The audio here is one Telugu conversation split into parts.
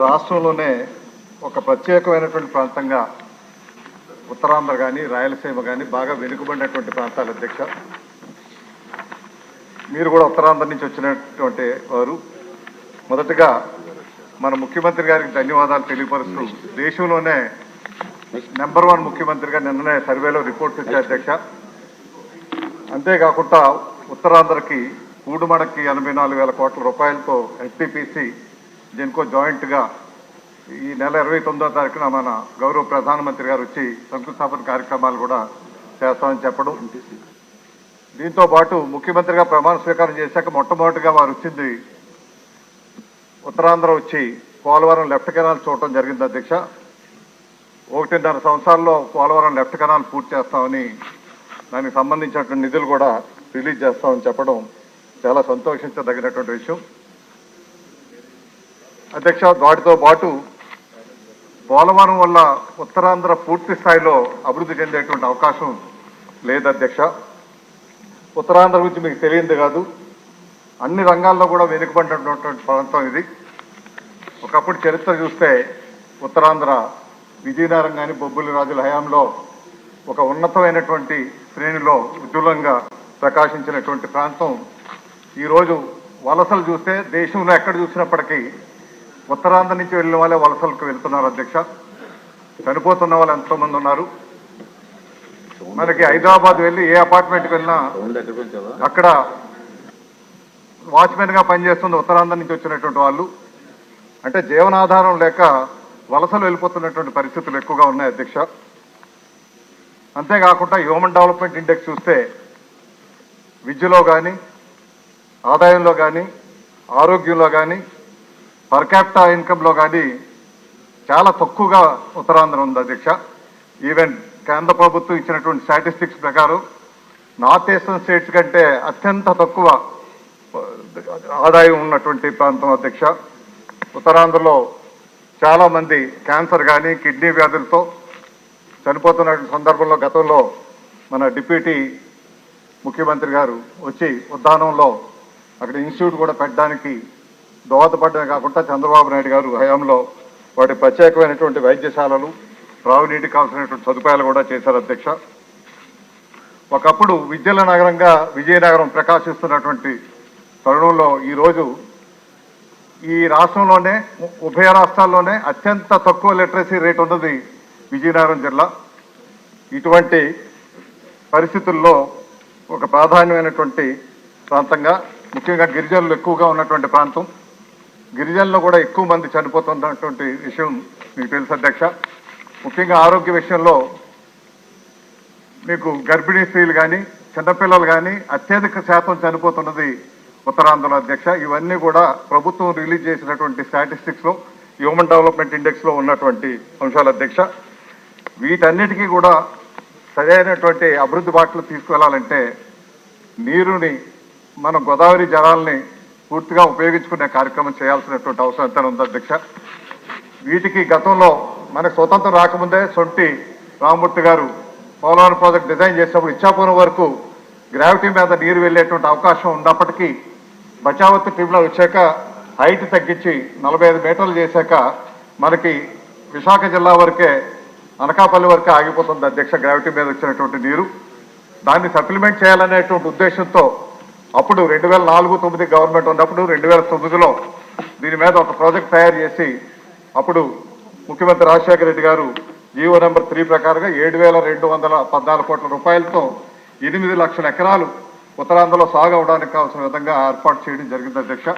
రాష్ట్రంలోనే ఒక ప్రత్యేకమైనటువంటి ప్రాంతంగా ఉత్తరాంధ్ర కానీ రాయలసీమ కానీ బాగా వెనుకబడినటువంటి ప్రాంతాలు అధ్యక్ష. మీరు కూడా ఉత్తరాంధ్ర నుంచి వచ్చినటువంటి వారు. మొదటగా మన ముఖ్యమంత్రి గారికి ధన్యవాదాలు తెలియపరుస్తూ దేశంలోనే నెంబర్ వన్ ముఖ్యమంత్రిగా నిన్ననే సర్వేలో రిపోర్ట్స్ ఇచ్చారు అధ్యక్ష. అంతేకాకుండా ఉత్తరాంధ్రకి కూడుమడకి ఎనభై నాలుగు వేల కోట్ల రూపాయలతో ఎస్టీపీసీ దీనికో జాయింట్గా ఈ నెల ఇరవై తొమ్మిదో తారీఖున మన గౌరవ ప్రధానమంత్రి గారు వచ్చి శంకుస్థాపన కార్యక్రమాలు కూడా చేస్తామని చెప్పడం. దీంతో పాటు ముఖ్యమంత్రిగా ప్రమాణ స్వీకారం చేశాక మొట్టమొదటిగా వారు వచ్చింది ఉత్తరాంధ్ర వచ్చి పోలవరం లెఫ్ట్ కెనాల్ చూడటం జరిగింది అధ్యక్ష. ఒకటిన్నర సంవత్సరాల్లో పోలవరం లెఫ్ట్ కెనాల్ పూర్తి చేస్తామని దానికి సంబంధించినటువంటి నిధులు కూడా రిలీజ్ చేస్తామని చెప్పడం చాలా సంతోషించదగినటువంటి విషయం. అధ్యక్ష వాటితో పాటు పోలవరం వల్ల ఉత్తరాంధ్ర పూర్తి స్థాయిలో అభివృద్ధి చెందేటువంటి అవకాశం లేదు అధ్యక్ష. ఉత్తరాంధ్ర గురించి మీకు తెలియదు కాదు. అన్ని రంగాల్లో కూడా వెనుకబడినటువంటి ప్రాంతం ఇది. ఒకప్పుడు చరిత్ర చూస్తే ఉత్తరాంధ్ర విజయనగరం కానీ బొబ్బులి రాజుల హయాంలో ఒక ఉన్నతమైనటువంటి శ్రేణిలో ఉజ్వలంగా ప్రకాశించినటువంటి ప్రాంతం. ఈరోజు వలసలు చూస్తే దేశంలో ఎక్కడ చూసినప్పటికీ ఉత్తరాంధ్ర నుంచి వెళ్ళిన వాళ్ళే వలసలకు వెళ్తున్నారు అధ్యక్ష. చనిపోతున్న వాళ్ళు ఎంతోమంది ఉన్నారు. మనకి హైదరాబాద్ వెళ్ళి ఏ అపార్ట్మెంట్కి వెళ్ళినా అక్కడ వాచ్మెన్గా పనిచేస్తుంది ఉత్తరాంధ్ర నుంచి వచ్చినటువంటి వాళ్ళు. అంటే జీవనాధారం లేక వలసలు వెళ్ళిపోతున్నటువంటి పరిస్థితులు ఎక్కువగా ఉన్నాయి అధ్యక్ష. అంతేకాకుండా హ్యూమన్ డెవలప్మెంట్ ఇండెక్స్ చూస్తే విద్యలో కానీ ఆదాయంలో కానీ ఆరోగ్యంలో కానీ పర్ క్యాపిటా ఇన్కంలో కానీ చాలా తక్కువగా ఉత్తరాంధ్ర ఉంది అధ్యక్ష. ఈవెన్ కేంద్ర ప్రభుత్వం ఇచ్చినటువంటి స్టాటిస్టిక్స్ ప్రకారం నార్త్ ఈస్టర్న్ స్టేట్స్ కంటే అత్యంత తక్కువ ఆదాయం ఉన్నటువంటి ప్రాంతం అధ్యక్ష. ఉత్తరాంధ్రలో చాలామంది క్యాన్సర్ కానీ కిడ్నీ వ్యాధులతో చనిపోతున్న సందర్భంలో గతంలో మన డిప్యూటీ ముఖ్యమంత్రి గారు వచ్చి ఉద్దానంలో అక్కడ ఇన్స్టిట్యూట్ కూడా పెట్టడానికి దోహదపడమే కాకుండా చంద్రబాబు నాయుడు గారు హయాంలో వాటి ప్రత్యేకమైనటువంటి వైద్యశాలలు త్రాగునీటికి కావాల్సినటువంటి సదుపాయాలు కూడా చేశారు అధ్యక్ష. ఒకప్పుడు విద్యల నగరంగా విజయనగరం ప్రకాశిస్తున్నటువంటి తరుణంలో ఈరోజు ఈ రాష్ట్రంలోనే ఉభయ రాష్ట్రాల్లోనే అత్యంత తక్కువ లిటరసీ రేట్ ఉన్నది విజయనగరం జిల్లా. ఇటువంటి పరిస్థితుల్లో ఒక ప్రాధాన్యమైనటువంటి ప్రాంతంగా ముఖ్యంగా గిరిజనులు ఎక్కువగా ఉన్నటువంటి ప్రాంతం. గిరిజనులు కూడా ఎక్కువ మంది చనిపోతున్నటువంటి విషయం మీకు తెలుసు అధ్యక్ష. ముఖ్యంగా ఆరోగ్య విషయంలో మీకు గర్భిణీ స్త్రీలు కానీ చిన్నపిల్లలు కానీ అత్యధిక శాతం చనిపోతున్నది ఉత్తరాంధ్రలో అధ్యక్ష. ఇవన్నీ కూడా ప్రభుత్వం రిలీజ్ చేసినటువంటి స్టాటిస్టిక్స్లో హ్యూమన్ డెవలప్మెంట్ ఇండెక్స్లో ఉన్నటువంటి అంశాలు అధ్యక్ష. వీటన్నిటికీ కూడా సరైనటువంటి అభివృద్ధి బాటలు తీసుకువెళ్ళాలంటే నీరుని మన గోదావరి జలాల్ని పూర్తిగా ఉపయోగించుకునే కార్యక్రమం చేయాల్సినటువంటి అవసరం ఎంత ఉంది అధ్యక్ష? వీటికి గతంలో మనకు స్వతంత్రం రాకముందే సొంటి రామమూర్తి గారు పోలవరం ప్రాజెక్ట్ డిజైన్ చేసినప్పుడు ఇచ్చాపురం వరకు గ్రావిటీ మీద నీరు వెళ్ళేటువంటి అవకాశం ఉన్నప్పటికీ బచావత్ ట్రిబ్యునల్ వచ్చాక హైట్ తగ్గించి నలభై ఐదు మీటర్లు చేశాక మనకి విశాఖ జిల్లా వరకే అనకాపల్లి వరకే ఆగిపోతుంది అధ్యక్ష గ్రావిటీ మీద వచ్చినటువంటి నీరు. దాన్ని సప్లిమెంట్ చేయాలనేటువంటి ఉద్దేశంతో అప్పుడు రెండు వేల నాలుగు తొమ్మిది గవర్నమెంట్ ఉన్నప్పుడు రెండు వేల తొమ్మిదిలో దీని మీద ఒక ప్రాజెక్ట్ తయారు చేసి అప్పుడు ముఖ్యమంత్రి రాజశేఖర రెడ్డి గారు జీవో నెంబర్ త్రీ ప్రకారంగా ఏడు వేల రెండు వందల పద్నాలుగు కోట్ల రూపాయలతో ఎనిమిది లక్షల ఎకరాలు ఉత్తరాంధ్రలో సాగు అవడానికి కావాల్సిన విధంగా ఏర్పాటు చేయడం జరిగింది అధ్యక్ష.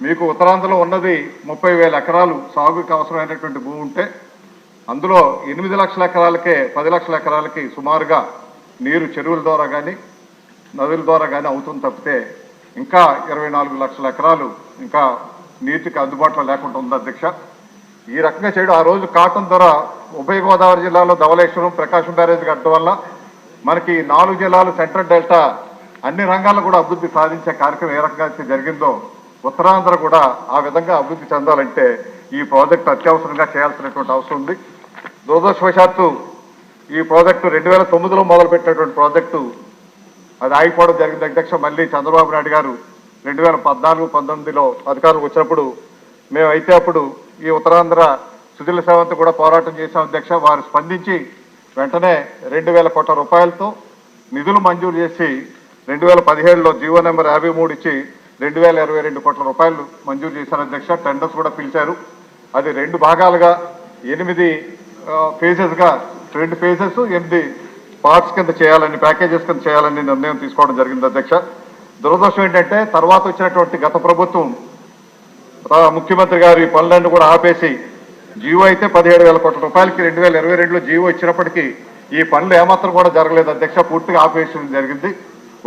మీకు ఉత్తరాంధ్రలో ఉన్నది ముప్పై వేల ఎకరాలు సాగుకి అవసరమైనటువంటి భూమి ఉంటే అందులో ఎనిమిది లక్షల ఎకరాలకే పది లక్షల ఎకరాలకి సుమారుగా నీరు చెరువుల ద్వారా కానీ నదుల ద్వారా కానీ అవుతుంది తప్పితే ఇంకా ఇరవై నాలుగు లక్షల ఎకరాలు ఇంకా నీటికి అందుబాటులో లేకుండా ఉంది అధ్యక్ష. ఈ రకంగా చేయడం ఆ రోజు కాటన్ ధర ఉభయ గోదావరి జిల్లాలో ధవలేశ్వరం ప్రకాశం బ్యారేజ్ కట్టడం వల్ల మనకి నాలుగు జిల్లాలు సెంట్రల్ డెల్టా అన్ని రంగాల్లో కూడా అభివృద్ధి సాధించే కార్యక్రమం ఏ రకంగా అయితే జరిగిందో ఉత్తరాంధ్ర కూడా ఆ విధంగా అభివృద్ధి చెందాలంటే ఈ ప్రాజెక్టు అత్యవసరంగా చేయాల్సినటువంటి అవసరం ఉంది. దురదృష్టవశాత్తు ఈ ప్రాజెక్టు రెండు వేల తొమ్మిదిలో మొదలుపెట్టినటువంటి ప్రాజెక్టు అది ఆగిపోవడం జరిగింది. అధ్యక్ష మళ్ళీ చంద్రబాబు నాయుడు గారు రెండు వేల పద్నాలుగు పంతొమ్మిదిలో అధికారులకు వచ్చినప్పుడు మేమైతే అప్పుడు ఈ ఉత్తరాంధ్ర సుజల సేవంతో కూడా పోరాటం చేశాం అధ్యక్ష. వారు స్పందించి వెంటనే రెండు వేల కోట్ల రూపాయలతో నిధులు మంజూరు చేసి రెండు వేల పదిహేడులో జీవో నెంబర్ యాభై మూడు ఇచ్చి రెండు వేల ఇరవై రెండు కోట్ల రూపాయలు మంజూరు చేశారు అధ్యక్ష. టెండర్స్ కూడా పిలిచారు. అది రెండు భాగాలుగా ఎనిమిది ఫేజెస్గా రెండు ఫేజెస్ ఎనిమిది పార్ట్స్ కింద చేయాలని ప్యాకేజెస్ కింద చేయాలని నిర్ణయం తీసుకోవడం జరిగింది అధ్యక్ష. దురదృష్టం ఏంటంటే తర్వాత వచ్చినటువంటి గత ప్రభుత్వం ముఖ్యమంత్రి గారు ఈ పనులన్నీ కూడా ఆపేసి జీవో అయితే పదిహేడు వేల కోట్ల రూపాయలకి రెండు వేల ఇరవై రెండులో జీవో ఇచ్చినప్పటికీ ఈ పనులు ఏమాత్రం కూడా జరగలేదు అధ్యక్ష. పూర్తిగా ఆపేయడం జరిగింది.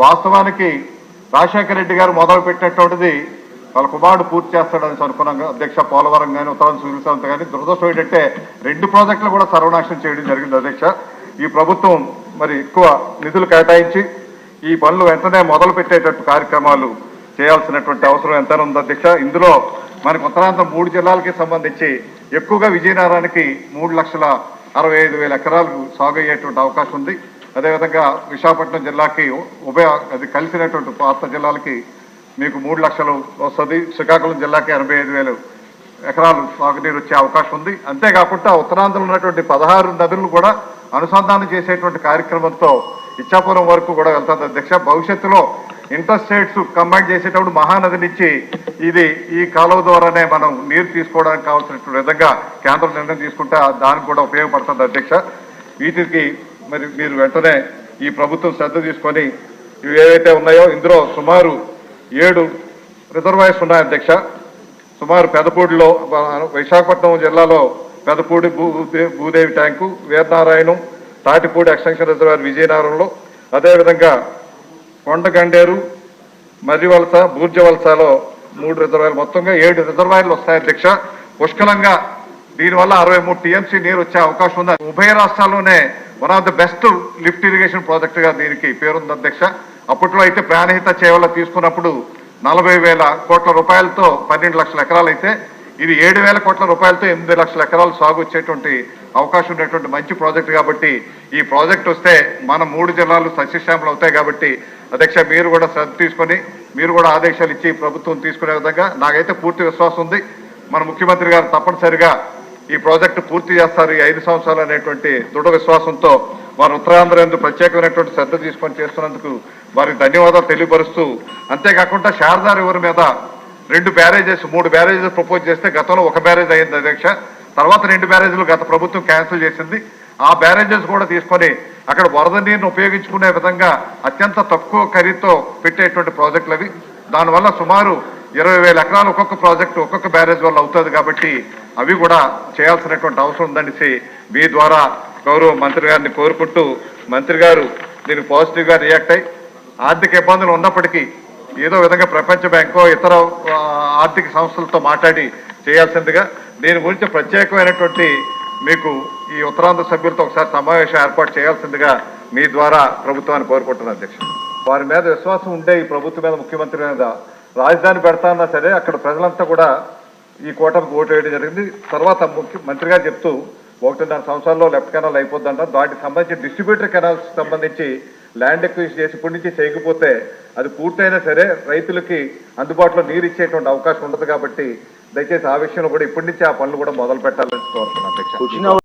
వాస్తవానికి రాజశేఖర రెడ్డి గారు మొదలు పెట్టినటువంటిది వాళ్ళ కుమారుడు పూర్తి చేస్తాడని అనుకున్నాం అధ్యక్ష. పోలవరం కానీ ఉత్తరాంధ్ర సుజలసంత కానీ దురదృష్టం ఏంటంటే రెండు ప్రాజెక్టులు కూడా సర్వనాశనం చేయడం జరిగింది అధ్యక్ష. ఈ ప్రభుత్వం మరి ఎక్కువ నిధులు కేటాయించి ఈ పనులు వెంటనే మొదలు పెట్టేటట్టు కార్యక్రమాలు చేయాల్సినటువంటి అవసరం ఎంత ఉంది అధ్యక్ష. ఇందులో మనకు ఉత్తరాంధ్ర మూడు జిల్లాలకి సంబంధించి ఎక్కువగా విజయనగరానికి మూడు లక్షల అరవై ఐదు వేల ఎకరాలు సాగు అయ్యేటువంటి అవకాశం ఉంది. అదేవిధంగా విశాఖపట్నం జిల్లాకి ఉభయ అది కలిసినటువంటి పాత జిల్లాలకి మీకు మూడు లక్షలు వస్తుంది. శ్రీకాకుళం జిల్లాకి ఎనభై ఐదు వేలు ఎకరాలు సాగునీరు వచ్చే అవకాశం ఉంది. అంతేకాకుండా ఉత్తరాంధ్రలో ఉన్నటువంటి పదహారు నదులను కూడా అనుసంధానం చేసేటువంటి కార్యక్రమంతో ఇచ్చాపురం వరకు కూడా వెళ్తుంది అధ్యక్ష భవిష్యత్తులో ఇంటర్ స్టేట్స్ కంబైన్ చేసేటప్పుడు మహానది నుంచి ఇది ఈ కాలువ ద్వారానే మనం నీరు తీసుకోవడానికి కావాల్సినటువంటి విధంగా కేంద్రం నిర్ణయం తీసుకుంటే దానికి కూడా ఉపయోగపడుతుంది అధ్యక్ష. వీటికి మరి మీరు వెంటనే ఈ ప్రభుత్వం శ్రద్ధ తీసుకొని ఇవి ఏవైతే ఉన్నాయో ఇందులో సుమారు ఏడు రిజర్వాయర్స్ ఉన్నాయి అధ్యక్ష. సుమారు పెదపూడిలో విశాఖపట్నం జిల్లాలో పెదపూడి భూ Bhudevi tank Veeranarayanam Tatipudi extension reservoir విజయనగరంలో అదేవిధంగా కొండగండేరు మర్రివలస బూర్జవలసలో మూడు రిజర్వాయర్లు. మొత్తంగా ఏడు రిజర్వాయర్లు వస్తాయి అధ్యక్ష. పుష్కలంగా దీనివల్ల అరవై మూడు టీఎంసీ నీరు వచ్చే అవకాశం ఉంది. ఉభయ రాష్ట్రాల్లోనే one of the best lift irrigation ప్రాజెక్ట్గా దీనికి పేరుంది అధ్యక్ష. అప్పట్లో అయితే ప్రాణహిత చేవల తీసుకున్నప్పుడు నలభై వేల కోట్ల రూపాయలతో పన్నెండు లక్షల ఎకరాలు అయితే ఇది ఏడు వేల కోట్ల రూపాయలతో ఎనిమిది లక్షల ఎకరాలు సాగు వచ్చేటువంటి అవకాశం ఉన్నటువంటి మంచి ప్రాజెక్ట్ కాబట్టి ఈ ప్రాజెక్ట్ వస్తే మన మూడు జిల్లాలు సస్యశ్యామలు అవుతాయి కాబట్టి అధ్యక్ష మీరు కూడా శ్రద్ధ తీసుకొని మీరు కూడా ఆదేశాలు ఇచ్చి ప్రభుత్వం తీసుకునే విధంగా నాకైతే పూర్తి విశ్వాసం ఉంది. మన ముఖ్యమంత్రి గారు తప్పనిసరిగా ఈ ప్రాజెక్టు పూర్తి చేస్తారు. ఈ ఐదు సంవత్సరాలు అనేటువంటి దృఢ విశ్వాసంతో వారు ఉత్తరాంధ్ర ఎందుకు ప్రత్యేకమైనటువంటి శ్రద్ధ తీసుకొని చేస్తున్నందుకు వారికి ధన్యవాదాలు తెలియపరుస్తూ అంతేకాకుండా శారదా రివర్ మీద రెండు బ్యారేజెస్ మూడు బ్యారేజెస్ ప్రపోజ్ చేస్తే గతంలో ఒక బ్యారేజ్ అయింది అధ్యక్ష. తర్వాత రెండు బ్యారేజీలు గత ప్రభుత్వం క్యాన్సిల్ చేసింది. ఆ బ్యారేజెస్ కూడా తీసుకొని అక్కడ వరద నీరును ఉపయోగించుకునే విధంగా అత్యంత తక్కువ ఖరీదుతో పెట్టేటువంటి ప్రాజెక్టులు అవి. దానివల్ల సుమారు ఇరవై వేల ఎకరాలు ఒక్కొక్క ప్రాజెక్టు ఒక్కొక్క బ్యారేజ్ వల్ల అవుతుంది కాబట్టి అవి కూడా చేయాల్సినటువంటి అవసరం ఉందనేసి మీ ద్వారా గౌరవ మంత్రి గారిని కోరుకుంటూ మంత్రి గారు దీనికి పాజిటివ్గా రియాక్ట్ అయ్యి ఆర్థిక ఇబ్బందులు ఉన్నప్పటికీ ఏదో విధంగా ప్రపంచ బ్యాంకో ఇతర ఆర్థిక సంస్థలతో మాట్లాడి చేయాల్సిందిగా దీని గురించి ప్రత్యేకమైనటువంటి మీకు ఈ ఉత్తరాంధ్ర సభ్యులతో ఒకసారి సమావేశం ఏర్పాటు చేయాల్సిందిగా మీ ద్వారా ప్రభుత్వాన్ని కోరుకుంటున్నాను అధ్యక్షుడు వారి మీద విశ్వాసం ఉండే ఈ ప్రభుత్వం మీద ముఖ్యమంత్రి మీద రాజధాని పెడతాన్నా సరే అక్కడ ప్రజలంతా కూడా ఈ కూటమికి ఓటు వేయడం జరిగింది. తర్వాత ముఖ్య మంత్రి గారు చెప్తూ ఒకటిన్నర సంవత్సరాల్లో లెఫ్ట్ కెనాల్ అయిపోద్దంట. దానికి సంబంధించి డిస్ట్రిబ్యూటర్ కెనాల్స్ సంబంధించి ల్యాండ్ ఎక్విజ్ చేసి ఇప్పటి నుంచి చేయకపోతే అది పూర్తయినా సరే రైతులకి అందుబాటులో నీరు ఇచ్చేటువంటి అవకాశం ఉండదు కాబట్టి దయచేసి ఆ విషయంలో కూడా ఇప్పటి నుంచి ఆ పనులు కూడా మొదలు పెట్టాలని కోరుతున్నాను